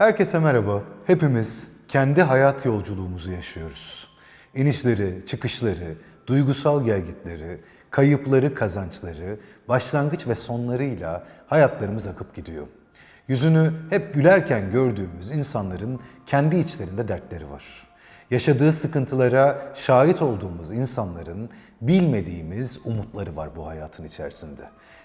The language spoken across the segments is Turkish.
Herkese merhaba. Hepimiz kendi hayat yolculuğumuzu yaşıyoruz. İnişleri, çıkışları, duygusal gelgitleri, kayıpları, kazançları, başlangıç ve sonlarıyla hayatlarımız akıp gidiyor. Yüzünü hep gülerken gördüğümüz insanların kendi içlerinde dertleri var. Yaşadığı sıkıntılara şahit olduğumuz insanların bilmediğimiz umutları var bu hayatın içerisinde.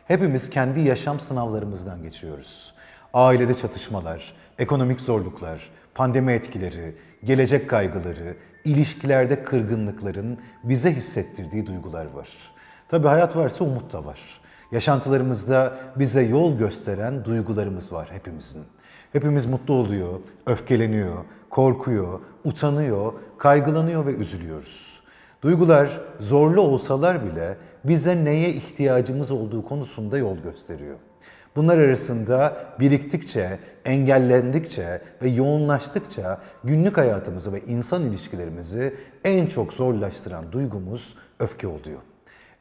Hepimiz kendi yaşam sınavlarımızdan geçiyoruz. Ailede çatışmalar, ekonomik zorluklar, pandemi etkileri, gelecek kaygıları, ilişkilerde kırgınlıkların bize hissettirdiği duygular var. Tabii hayat varsa umut da var. Yaşantılarımızda bize yol gösteren duygularımız var hepimizin. Hepimiz mutlu oluyor, öfkeleniyor, korkuyor, utanıyor, kaygılanıyor ve üzülüyoruz. Duygular zorlu olsalar bile bize neye ihtiyacımız olduğu konusunda yol gösteriyor. Bunlar arasında biriktikçe, engellendikçe ve yoğunlaştıkça günlük hayatımızı ve insan ilişkilerimizi en çok zorlaştıran duygumuz öfke oluyor.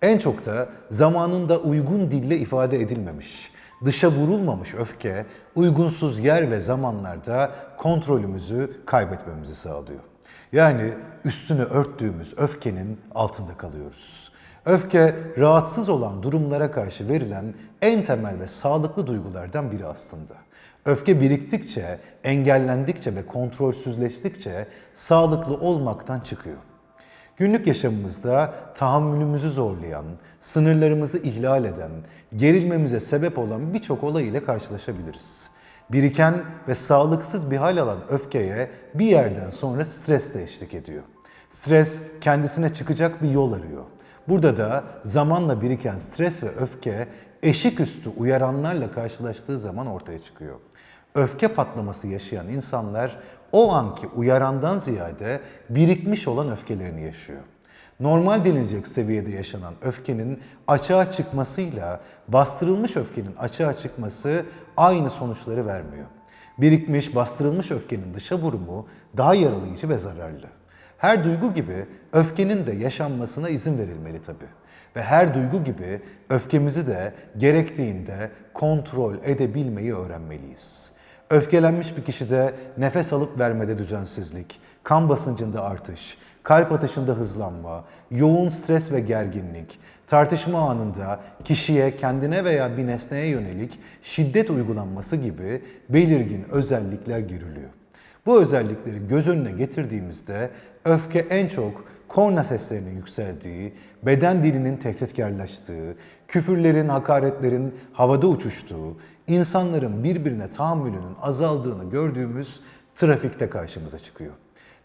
En çok da zamanında uygun dille ifade edilmemiş, dışa vurulmamış öfke uygunsuz yer ve zamanlarda kontrolümüzü kaybetmemizi sağlıyor. Yani üstünü örttüğümüz öfkenin altında kalıyoruz. Öfke rahatsız olan durumlara karşı verilen en temel ve sağlıklı duygulardan biri aslında. Öfke biriktikçe, engellendikçe ve kontrolsüzleştikçe sağlıklı olmaktan çıkıyor. Günlük yaşamımızda tahammülümüzü zorlayan, sınırlarımızı ihlal eden, gerilmemize sebep olan birçok olay ile karşılaşabiliriz. Biriken ve sağlıksız bir hal alan öfkeye bir yerden sonra stres de eşlik ediyor. Stres kendisine çıkacak bir yol arıyor. Burada da zamanla biriken stres ve öfke eşik üstü uyaranlarla karşılaştığı zaman ortaya çıkıyor. Öfke patlaması yaşayan insanlar o anki uyarandan ziyade birikmiş olan öfkelerini yaşıyor. Normal denilecek seviyede yaşanan öfkenin açığa çıkmasıyla bastırılmış öfkenin açığa çıkması aynı sonuçları vermiyor. Birikmiş, bastırılmış öfkenin dışa vurumu daha yaralayıcı ve zararlı. Her duygu gibi öfkenin de yaşanmasına izin verilmeli tabii. Ve her duygu gibi öfkemizi de gerektiğinde kontrol edebilmeyi öğrenmeliyiz. Öfkelenmiş bir kişide nefes alıp vermede düzensizlik, kan basıncında artış, kalp atışında hızlanma, yoğun stres ve gerginlik, tartışma anında kişiye, kendine veya bir nesneye yönelik şiddet uygulanması gibi belirgin özellikler görülüyor. Bu özellikleri göz önüne getirdiğimizde öfke en çok korna seslerinin yükseldiği, beden dilinin tehditkarlaştığı, küfürlerin, hakaretlerin havada uçuştuğu, insanların birbirine tahammülünün azaldığını gördüğümüz trafikte karşımıza çıkıyor.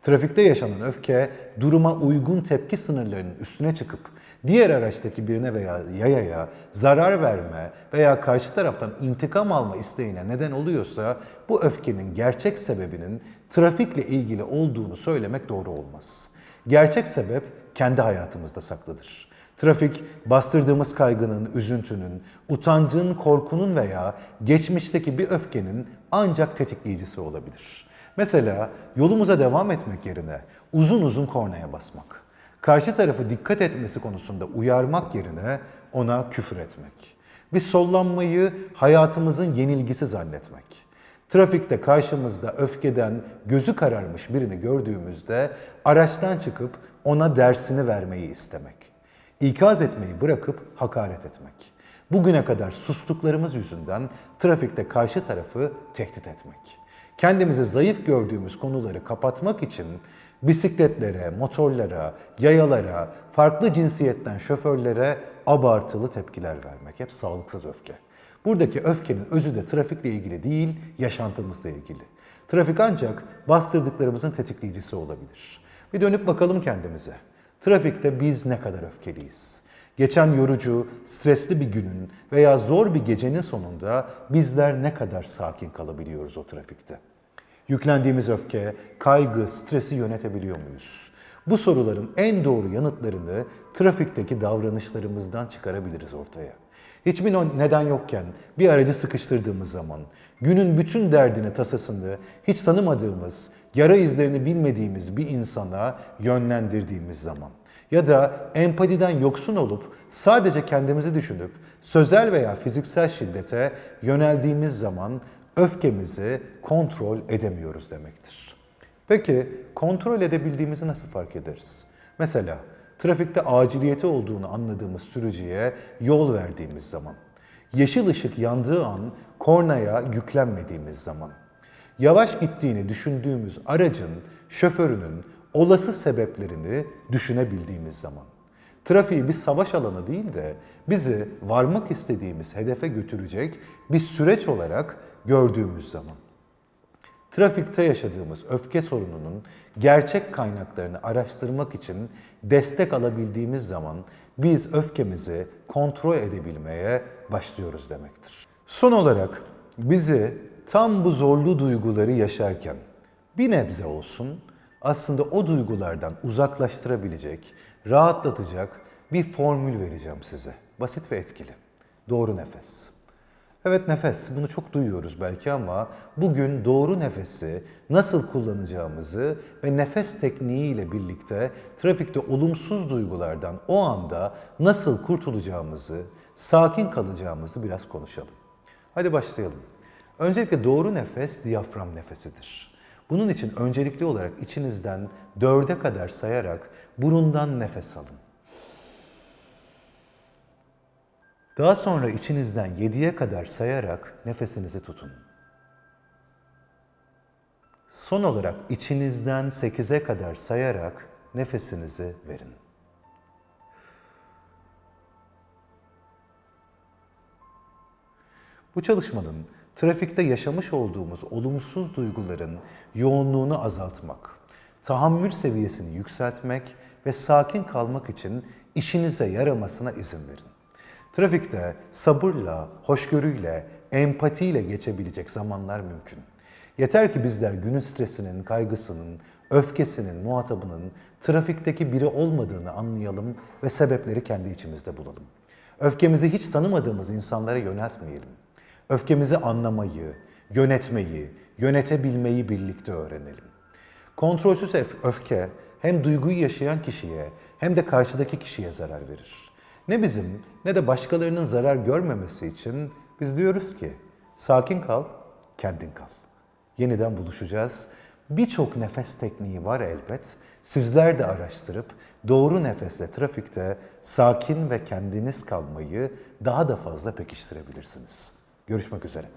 Trafikte yaşanan öfke duruma uygun tepki sınırlarının üstüne çıkıp diğer araçtaki birine veya yayaya zarar verme veya karşı taraftan intikam alma isteğine neden oluyorsa bu öfkenin gerçek sebebinin trafikle ilgili olduğunu söylemek doğru olmaz. Gerçek sebep kendi hayatımızda saklıdır. Trafik, bastırdığımız kaygının, üzüntünün, utancın, korkunun veya geçmişteki bir öfkenin ancak tetikleyicisi olabilir. Mesela yolumuza devam etmek yerine uzun uzun kornaya basmak. Karşı tarafı dikkat etmesi konusunda uyarmak yerine ona küfür etmek. Bir sollanmayı hayatımızın yenilgisi zannetmek. Trafikte karşımızda öfkeden gözü kararmış birini gördüğümüzde araçtan çıkıp ona dersini vermeyi istemek. İkaz etmeyi bırakıp hakaret etmek. Bugüne kadar sustuklarımız yüzünden trafikte karşı tarafı tehdit etmek. Kendimizi zayıf gördüğümüz konuları kapatmak için bisikletlere, motorlara, yayalara, farklı cinsiyetten şoförlere abartılı tepkiler vermek. Hep sağlıksız öfke. Buradaki öfkenin özü de trafikle ilgili değil, yaşantımızla ilgili. Trafik ancak bastırdıklarımızın tetikleyicisi olabilir. Bir dönüp bakalım kendimize. Trafikte biz ne kadar öfkeliyiz? Geçen yorucu, stresli bir günün veya zor bir gecenin sonunda bizler ne kadar sakin kalabiliyoruz o trafikte? Yüklendiğimiz öfke, kaygı, stresi yönetebiliyor muyuz? Bu soruların en doğru yanıtlarını trafikteki davranışlarımızdan çıkarabiliriz ortaya. Hiçbir neden yokken bir aracı sıkıştırdığımız zaman, günün bütün derdini, tasasını hiç tanımadığımız, yara izlerini bilmediğimiz bir insana yönlendirdiğimiz zaman ya da empatiden yoksun olup sadece kendimizi düşünüp sözel veya fiziksel şiddete yöneldiğimiz zaman öfkemizi kontrol edemiyoruz demektir. Peki kontrol edebildiğimizi nasıl fark ederiz? Mesela trafikte aciliyeti olduğunu anladığımız sürücüye yol verdiğimiz zaman, yeşil ışık yandığı an kornaya yüklenmediğimiz zaman, yavaş gittiğini düşündüğümüz aracın şoförünün olası sebeplerini düşünebildiğimiz zaman, trafiği bir savaş alanı değil de bizi varmak istediğimiz hedefe götürecek bir süreç olarak gördüğümüz zaman, trafikte yaşadığımız öfke sorununun gerçek kaynaklarını araştırmak için destek alabildiğimiz zaman biz öfkemizi kontrol edebilmeye başlıyoruz demektir. Son olarak bizi tam bu zorlu duyguları yaşarken bir nebze olsun aslında o duygulardan uzaklaştırabilecek, rahatlatacak bir formül vereceğim size. Basit ve etkili. Doğru nefes. Evet nefes, bunu çok duyuyoruz belki ama bugün doğru nefesi nasıl kullanacağımızı ve nefes tekniğiyle birlikte trafikte olumsuz duygulardan o anda nasıl kurtulacağımızı, sakin kalacağımızı biraz konuşalım. Hadi başlayalım. Öncelikle doğru nefes diyafram nefesidir. Bunun için öncelikli olarak içinizden dörde kadar sayarak burundan nefes alın. Daha sonra içinizden 7'ye kadar sayarak nefesinizi tutun. Son olarak içinizden 8'e kadar sayarak nefesinizi verin. Bu çalışmanın trafikte yaşamış olduğumuz olumsuz duyguların yoğunluğunu azaltmak, tahammül seviyesini yükseltmek ve sakin kalmak için işinize yaramasına izin verin. Trafikte sabırla, hoşgörüyle, empatiyle geçebilecek zamanlar mümkün. Yeter ki bizler günün stresinin, kaygısının, öfkesinin, muhatabının trafikteki biri olmadığını anlayalım ve sebepleri kendi içimizde bulalım. Öfkemizi hiç tanımadığımız insanlara yöneltmeyelim. Öfkemizi anlamayı, yönetmeyi, yönetebilmeyi birlikte öğrenelim. Kontrolsüz öf- öfke hem duyguyu yaşayan kişiye hem de karşıdaki kişiye zarar verir. Ne bizim ne de başkalarının zarar görmemesi için biz diyoruz ki sakin kal, kendin kal. Yeniden buluşacağız. Birçok nefes tekniği var elbet. Sizler de araştırıp doğru nefesle trafikte sakin ve kendiniz kalmayı daha da fazla pekiştirebilirsiniz. Görüşmek üzere.